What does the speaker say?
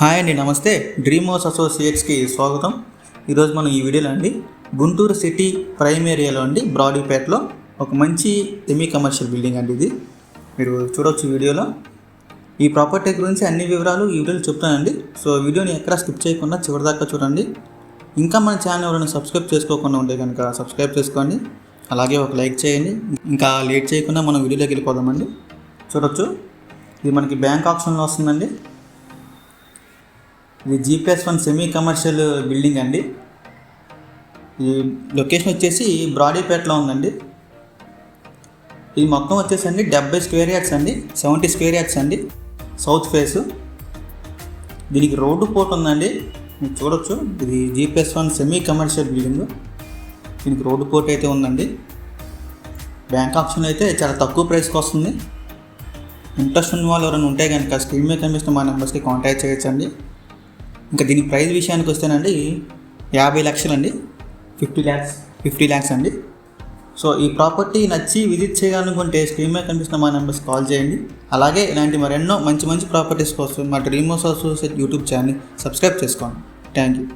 Hi అండి నమస్తే. Dream house అసోసియేట్స్కి స్వాగతం. ఈరోజు మనం ఈ వీడియోలో అండి గుంటూరు సిటీ ప్రైమ్ ఏరియాలో అండి బ్రాడీపేటలో ఒక మంచి సెమీ కమర్షియల్ బిల్డింగ్ అండి ఇది. మీరు చూడవచ్చు వీడియోలో. ఈ ప్రాపర్టీ గురించి అన్ని వివరాలు ఈ వీడియోలో చెప్తానండి. సో వీడియోని ఎక్కడ స్కిప్ చేయకుండా చివరిదాకా చూడండి. ఇంకా మన ఛానల్ ఎవరైనా సబ్స్క్రైబ్ చేసుకోకుండా ఉంటే కనుక సబ్స్క్రైబ్ చేసుకోండి. అలాగే ఒక లైక్ చేయండి. ఇంకా లేట్ చేయకుండా మనం వీడియోలోకి వెళ్ళిపోదామండి. చూడొచ్చు. ఇది మనకి బ్యాంక్ ఆప్షన్లో వస్తుందండి. ఇది GPS one semi commercial building అండి. ఈ లొకేషన్ వచ్చేసి బ్రాడీపేటలో ఉందండి. ఇది మొత్తం వచ్చేసి అండి డెబ్బై స్క్వేర్ యార్డ్స్ అండి సెవెంటీ స్క్వేర్ యార్డ్స్ అండి సౌత్ ఫేస్ దీనికి రోడ్డు పోర్ట్ ఉందండి. మీరు చూడొచ్చు. ఇది GPS one semi commercial building దీనికి రోడ్డు పోర్ట్ అయితే ఉందండి. బ్యాంక్ ఆప్షన్ అయితే చాలా తక్కువ ప్రైస్కి వస్తుంది. ఇంట్రెస్ట్ ఉన్న వాళ్ళు ఎవరైనా ఉంటే కనుక స్క్రీన్ మీద కనిపిస్తున్న మా నెంబర్స్కి కాంటాక్ట్ చేయొచ్చండి. ఇంకా దీని ప్రైస్ విషయానికి వస్తేనండి యాభై లక్షలండి. ఫిఫ్టీ ల్యాక్స్. ఫిఫ్టీ ల్యాక్స్ అండి. సో ఈ ప్రాపర్టీ నచ్చి విజిట్ చేయాలనుకుంటే స్క్రీన్ మీద కనిపిస్తున్న మా నెంబర్స్ కాల్ చేయండి. అలాగే ఇలాంటి మరెన్నో మంచి మంచి ప్రాపర్టీస్ కోసం మా dream house associate YouTube channel subscribe చేసుకోండి. Thank you.